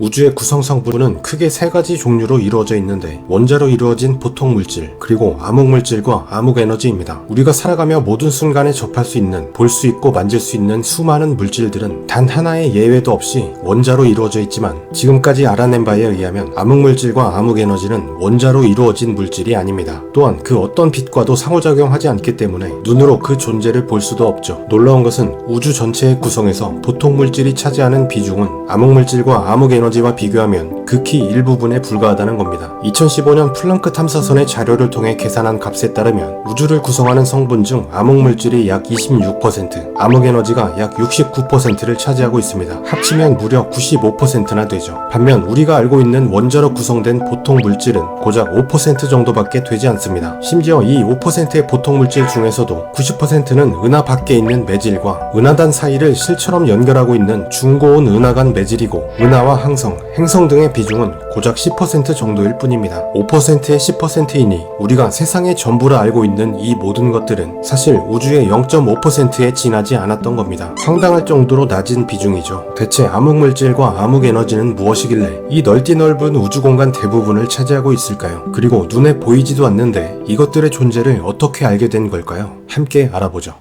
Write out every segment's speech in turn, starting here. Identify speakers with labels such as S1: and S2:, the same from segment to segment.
S1: 우주의 구성 성분은 크게 세 가지 종류로 이루어져 있는데 원자로 이루어진 보통 물질, 그리고 암흑 물질과 암흑 에너지입니다. 우리가 살아가며 모든 순간에 접할 수 있는, 볼 수 있고 만질 수 있는 수많은 물질들은 단 하나의 예외도 없이 원자로 이루어져 있지만 지금까지 알아낸 바에 의하면 암흑 물질과 암흑 에너지는 원자로 이루어진 물질이 아닙니다. 또한 그 어떤 빛과도 상호작용하지 않기 때문에 눈으로 그 존재를 볼 수도 없죠. 놀라운 것은 우주 전체의 구성에서 보통 물질이 차지하는 비중은 암흑 물질과 암흑 에너지 와 비교하면 극히 일부분에 불과하다는 겁니다. 2015년 플랑크 탐사선의 자료를 통해 계산한 값에 따르면 우주를 구성하는 성분 중 암흑 물질이 약 26%, 암흑 에너지가 약 69%를 차지하고 있습니다. 합치면 무려 95%나 되죠. 반면 우리가 알고 있는 원자로 구성된 보통 물질은 고작 5% 정도밖에 되지 않습니다. 심지어 이 5%의 보통 물질 중에서도 90%는 은하 밖에 있는 매질과 은하단 사이를 실처럼 연결하고 있는 중고온 은하간 매질이고 은하와 항 성, 행성 등의 비중은 고작 10% 정도일 뿐입니다. 5%의 10%이니 우리가 세상의 전부라 알고 있는 이 모든 것들은 사실 우주의 0.5%에 지나지 않았던 겁니다. 황당할 정도로 낮은 비중이죠. 대체 암흑 물질과 암흑 에너지는 무엇이길래 이 넓디 넓은 우주 공간 대부분을 차지하고 있을까요? 그리고 눈에 보이지도 않는데 이것들의 존재를 어떻게 알게 된 걸까요? 함께 알아보죠.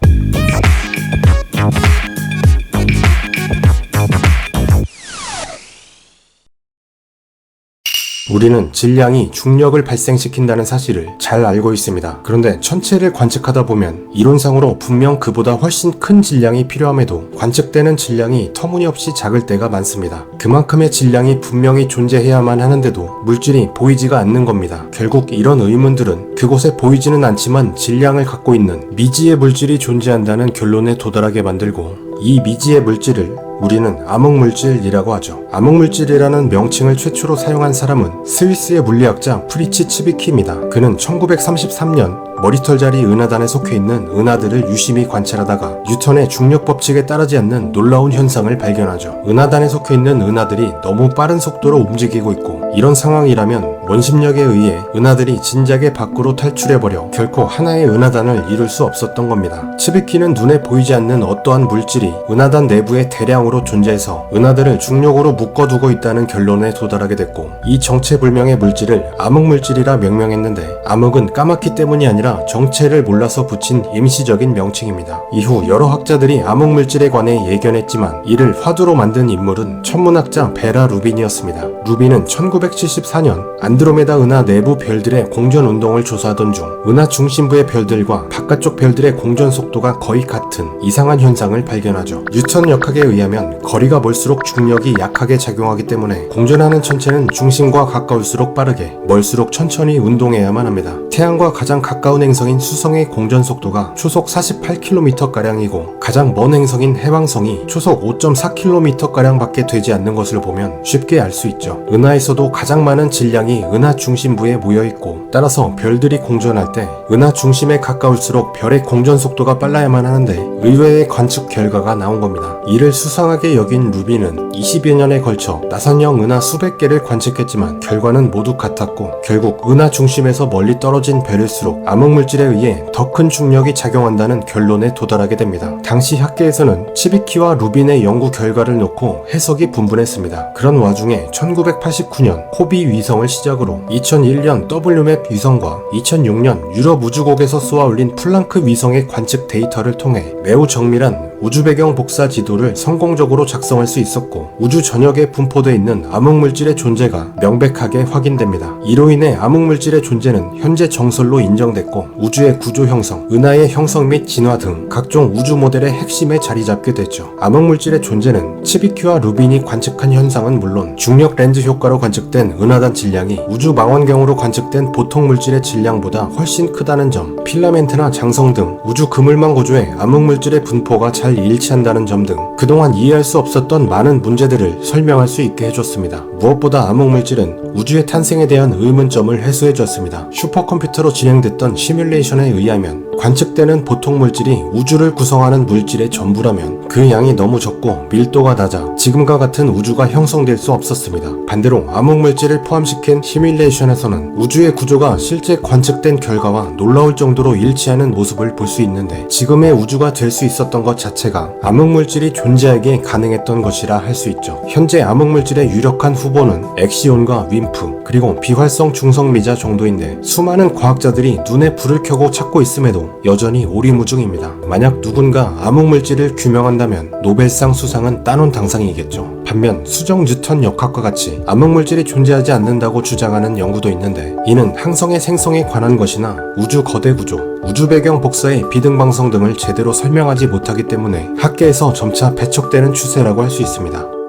S1: 우리는 질량이 중력을 발생시킨다는 사실을 잘 알고 있습니다. 그런데 천체를 관측하다 보면 이론상으로 분명 그보다 훨씬 큰 질량이 필요함에도 관측되는 질량이 터무니없이 작을 때가 많습니다. 그만큼의 질량이 분명히 존재해야만 하는데도 물질이 보이지가 않는 겁니다. 결국 이런 의문들은 그곳에 보이지는 않지만 질량을 갖고 있는 미지의 물질이 존재한다는 결론에 도달하게 만들고 이 미지의 물질을 우리는 암흑물질이라고 하죠. 암흑물질이라는 명칭을 최초로 사용한 사람은 스위스의 물리학자 프리치 츠비키입니다. 그는 1933년 머리털 자리 은하단에 속해 있는 은하들을 유심히 관찰하다가 뉴턴의 중력 법칙에 따르지 않는 놀라운 현상을 발견하죠. 은하단에 속해 있는 은하들이 너무 빠른 속도로 움직이고 있고 이런 상황이라면 원심력에 의해 은하들이 진작에 밖으로 탈출해버려 결코 하나의 은하단을 이룰 수 없었던 겁니다. 츠비키는 눈에 보이지 않는 어떠한 물질이 은하단 내부에 대량으로 존재해서 은하들을 중력으로 묶어두고 있다는 결론에 도달하게 됐고 이 정체불명의 물질을 암흑물질이라 명명했는데 암흑은 까맣기 때문이 아니라 정체를 몰라서 붙인 임시적인 명칭입니다. 이후 여러 학자들이 암흑물질에 관해 예견했지만 이를 화두로 만든 인물은 천문학자 베라 루빈이었습니다. 루빈은 1974년 안드로메다 은하 내부 별들의 공전 운동을 조사하던 중 은하 중심부의 별들과 바깥쪽 별들의 공전 속도가 거의 같은 이상한 현상을 발견하죠. 뉴턴 역학에 의하면 거리가 멀수록 중력이 약하게 작용하기 때문에 공전하는 천체는 중심과 가까울수록 빠르게 멀수록 천천히 운동해야만 합니다. 태양과 가장 가까운 행성인 수성의 공전 속도가 초속 48km가량이고 가장 먼 행성인 해왕성이 초속 5.4km가량 밖에 되지 않는 것을 보면 쉽게 알 수 있죠. 은하에서도 가장 많은 질량이 은하 중심부에 모여 있고 따라서 별들이 공전할 때 은하 중심에 가까울수록 별의 공전 속도가 빨라야만 하는데 의외의 관측 결과가 나온 겁니다. 이를 수상하게 여긴 루비는 20여 년에 걸쳐 나선형 은하 수백 개를 관측했지만 결과는 모두 같았고 결국 은하 중심에서 멀리 떨어 진 별일수록 암흑물질에 의해 더 큰 중력이 작용한다는 결론에 도달하게 됩니다. 당시 학계에서는 치비키와 루빈의 연구 결과를 놓고 해석이 분분했습니다. 그런 와중에 1989년 코비 위성을 시작으로 2001년 WMAP 위성과 2006년 유럽 우주국에서 쏘아올린 플랑크 위성의 관측 데이터를 통해 매우 정밀한 우주 배경 복사 지도를 성공적으로 작성할 수 있었고 우주 전역에 분포되어 있는 암흑물질의 존재가 명백하게 확인됩니다. 이로 인해 암흑물질의 존재는 현재 정설로 인정됐고 우주의 구조 형성, 은하의 형성 및 진화 등 각종 우주 모델의 핵심에 자리 잡게 됐죠. 암흑물질의 존재는 치비큐와 루빈이 관측한 현상은 물론 중력 렌즈 효과로 관측된 은하단 질량이 우주 망원경으로 관측된 보통 물질의 질량보다 훨씬 크다는 점, 필라멘트나 장성 등 우주 그물망 구조에 암흑물질의 분포가 잘 일치한다는 점 등 그동안 이해할 수 없었던 많은 문제들을 설명할 수 있게 해줬습니다. 무엇보다 암흑물질은 우주의 탄생에 대한 의문점을 해소해줬습니다. 슈퍼컴퓨터로 진행됐던 시뮬레이션에 의하면 관측되는 보통 물질이 우주를 구성하는 물질의 전부라면 그 양이 너무 적고 밀도가 낮아 지금과 같은 우주가 형성될 수 없었습니다. 반대로 암흑 물질을 포함시킨 시뮬레이션에서는 우주의 구조가 실제 관측된 결과와 놀라울 정도로 일치하는 모습을 볼 수 있는데 지금의 우주가 될 수 있었던 것 자체가 암흑 물질이 존재하기에 가능했던 것이라 할 수 있죠. 현재 암흑 물질의 유력한 후보는 엑시온과 윈프 그리고 비활성 중성미자 정도인데 수많은 과학자들이 눈에 불을 켜고 찾고 있음에도 여전히 오리무중입니다. 만약 누군가 암흑 물질을 규명한다면 노벨상 수상은 따놓은 당상이겠죠. 반면 수정 뉴턴 역학과 같이 암흑 물질이 존재하지 않는다고 주장하는 연구도 있는데 이는 항성의 생성에 관한 것이나 우주 거대 구조, 우주 배경 복사의 비등방성 등을 제대로 설명하지 못하기 때문에 학계에서 점차 배척되는 추세라고 할 수 있습니다.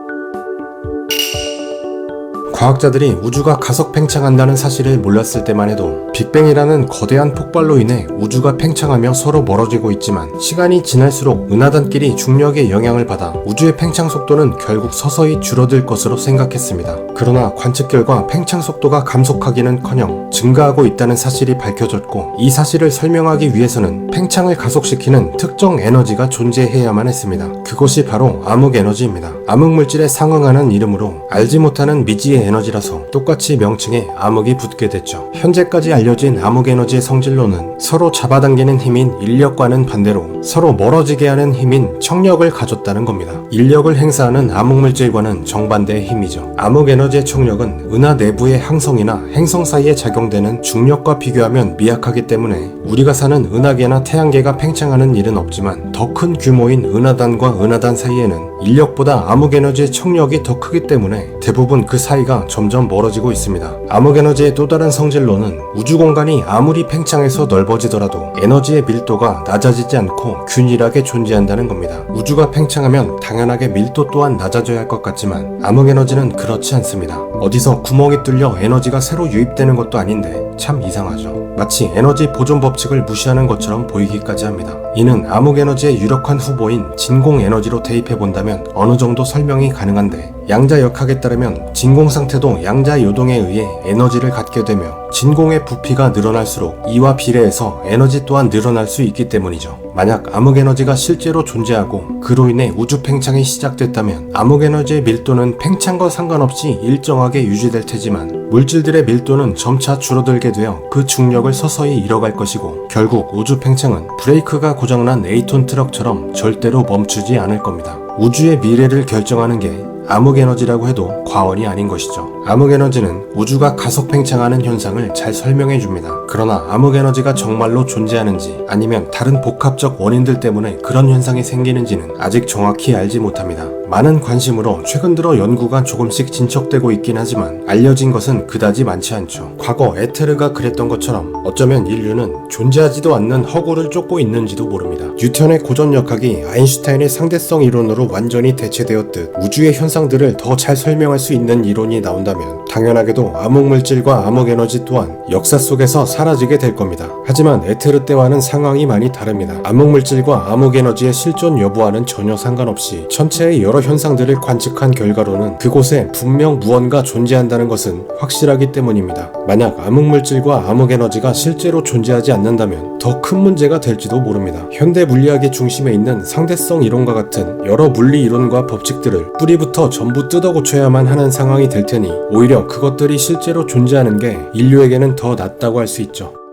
S1: 과학자들이 우주가 가속 팽창한다는 사실을 몰랐을 때만 해도 빅뱅이라는 거대한 폭발로 인해 우주가 팽창하며 서로 멀어지고 있지만 시간이 지날수록 은하단끼리 중력의 영향을 받아 우주의 팽창 속도는 결국 서서히 줄어들 것으로 생각했습니다. 그러나 관측 결과 팽창 속도가 감속하기는커녕 증가하고 있다는 사실이 밝혀졌고 이 사실을 설명하기 위해서는 팽창을 가속시키는 특정 에너지가 존재해야만 했습니다. 그것이 바로 암흑 에너지입니다. 암흑 물질에 상응하는 이름으로 알지 못하는 미지의 에너지라서 똑같이 명칭에 암흑이 붙게 됐죠. 현재까지 알려진 암흑 에너지의 성질로는 서로 잡아당기는 힘인 인력과는 반대로 서로 멀어지게 하는 힘인 청력을 가졌다는 겁니다. 인력을 행사하는 암흑 물질과는 정반대의 힘이죠. 암흑 에너지의 청력은 은하 내부의 항성이나 행성 사이에 작용되는 중력과 비교하면 미약하기 때문에 우리가 사는 은하계나 태양계가 팽창하는 일은 없지만 더 큰 규모인 은하단과 은하단 사이에는 인력보다 암흑 에너지의 청력이 더 크기 때문에 대부분 그 사이가 점점 멀어지고 있습니다. 암흑 에너지의 또 다른 성질로는 우주 공간이 아무리 팽창해서 넓어지더라도 에너지의 밀도가 낮아지지 않고 균일하게 존재한다는 겁니다. 우주가 팽창하면 당연하게 밀도 또한 낮아져야 할 것 같지만 암흑 에너지는 그렇지 않습니다. 어디서 구멍이 뚫려 에너지가 새로 유입되는 것도 아닌데 참 이상하죠. 마치 에너지 보존 법칙을 무시하는 것처럼 보이기까지 합니다. 이는 암흑 에너지의 유력한 후보인 진공 에너지로 대입해 본다면 어느 정도 설명이 가능한데 양자 역학에 따르면 진공 상태도 양자 요동에 의해 에너지를 갖게 되며 진공의 부피가 늘어날수록 이와 비례해서 에너지 또한 늘어날 수 있기 때문이죠. 만약 암흑 에너지가 실제로 존재하고 그로 인해 우주 팽창이 시작됐다면 암흑 에너지의 밀도는 팽창과 상관없이 일정하게 유지될 테지만 물질들의 밀도는 점차 줄어들게 되어 그 중력을 서서히 잃어갈 것이고 결국 우주 팽창은 브레이크가 고장난 에이톤 트럭처럼 절대로 멈추지 않을 겁니다. 우주의 미래를 결정하는 게 암흑 에너지라고 해도 과언이 아닌 것이죠. 암흑 에너지는 우주가 가속 팽창하는 현상을 잘 설명해 줍니다. 그러나 암흑 에너지가 정말로 존재하는지 아니면 다른 복합적 원인들 때문에 그런 현상이 생기는지는 아직 정확히 알지 못합니다. 많은 관심으로 최근 들어 연구가 조금씩 진척되고 있긴 하지만 알려진 것은 그다지 많지 않죠. 과거 에테르가 그랬던 것처럼 어쩌면 인류는 존재하지도 않는 허구를 쫓고 있는지도 모릅니다. 뉴턴의 고전 역학이 아인슈타인의 상대성 이론으로 완전히 대체되었듯 우주의 현상들을 더 잘 설명할 수 있는 이론이 나온다면 당연하게도 암흑 물질과 암흑 에너지 또한 역사 속에서 사라지게 될 겁니다. 하지만 에테르 때와는 상황이 많이 다릅니다. 암흑 물질과 암흑 에너지의 실존 여부와는 전혀 상관없이 천체의 여러 현상들을 관측한 결과로는 그곳에 분명 무언가 존재한다는 것은 확실하기 때문입니다. 만약 암흑 물질과 암흑 에너지가 실제로 존재하지 않는다면 더 큰 문제가 될지도 모릅니다. 현대 물리학의 중심에 있는 상대성 이론과 같은 여러 물리 이론과 법칙들을 뿌리부터 전부 뜯어 고쳐야만 하는 상황이 될 테니 오히려 그것들이 실제로 존재하는 게 인류에게는 더 낫다고 할 수 있죠.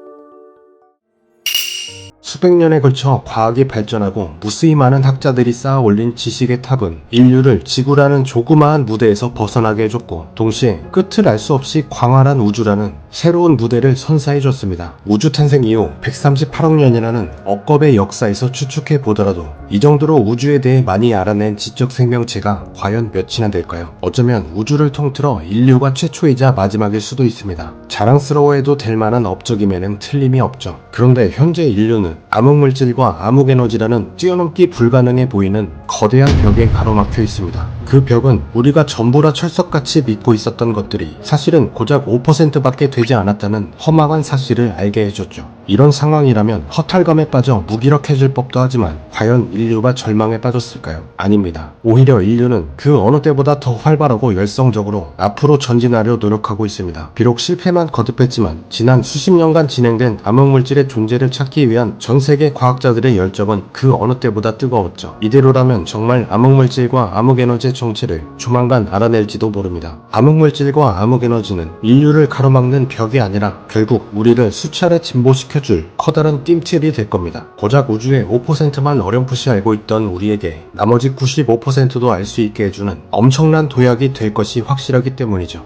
S1: 수백 년에 걸쳐 과학이 발전하고 무수히 많은 학자들이 쌓아 올린 지식의 탑은 인류를 지구라는 조그마한 무대에서 벗어나게 해줬고 동시에 끝을 알 수 없이 광활한 우주라는 새로운 무대를 선사해줬습니다. 우주 탄생 이후 138억 년이라는 억겁의 역사에서 추측해 보더라도 이 정도로 우주에 대해 많이 알아낸 지적 생명체가 과연 몇이나 될까요? 어쩌면 우주를 통틀어 인류가 최초이자 마지막일 수도 있습니다. 자랑스러워해도 될 만한 업적임에는 틀림이 없죠. 그런데 현재 인류는 암흑물질과 암흑에너지라는 뛰어넘기 불가능해 보이는 거대한 벽에 가로막혀 있습니다. 그 벽은 우리가 전부라 철석같이 믿고 있었던 것들이 사실은 고작 5%밖에 되지 않았다는 험악한 사실을 알게 해줬죠. 이런 상황이라면 허탈감에 빠져 무기력해질 법도 하지만 과연 인류가 절망에 빠졌을까요? 아닙니다. 오히려 인류는 그 어느 때보다 더 활발하고 열성적으로 앞으로 전진하려 노력하고 있습니다. 비록 실패만 거듭했지만 지난 수십 년간 진행된 암흑물질의 존재를 찾기 위한 전 세계 과학자들의 열정은 그 어느 때보다 뜨거웠죠. 이대로라면 정말 암흑물질과 암흑에너지의 정체를 조만간 알아낼지도 모릅니다. 암흑물질과 암흑에너지는 인류를 가로막는 벽이 아니라 결국 우리를 수차례 진보시켜 줄 커다란 띵틀이 될 겁니다. 고작 우주의 5%만 어렴풋이 알고 있던 우리에게 나머지 95%도 알 수 있게 해주는 엄청난 도약이 될 것이 확실하기 때문이죠.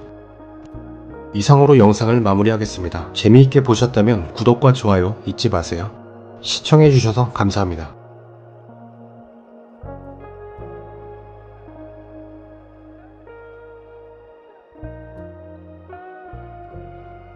S1: 이상으로 영상을 마무리하겠습니다. 재미있게 보셨다면 구독과 좋아요 잊지 마세요. 시청해주셔서 감사합니다.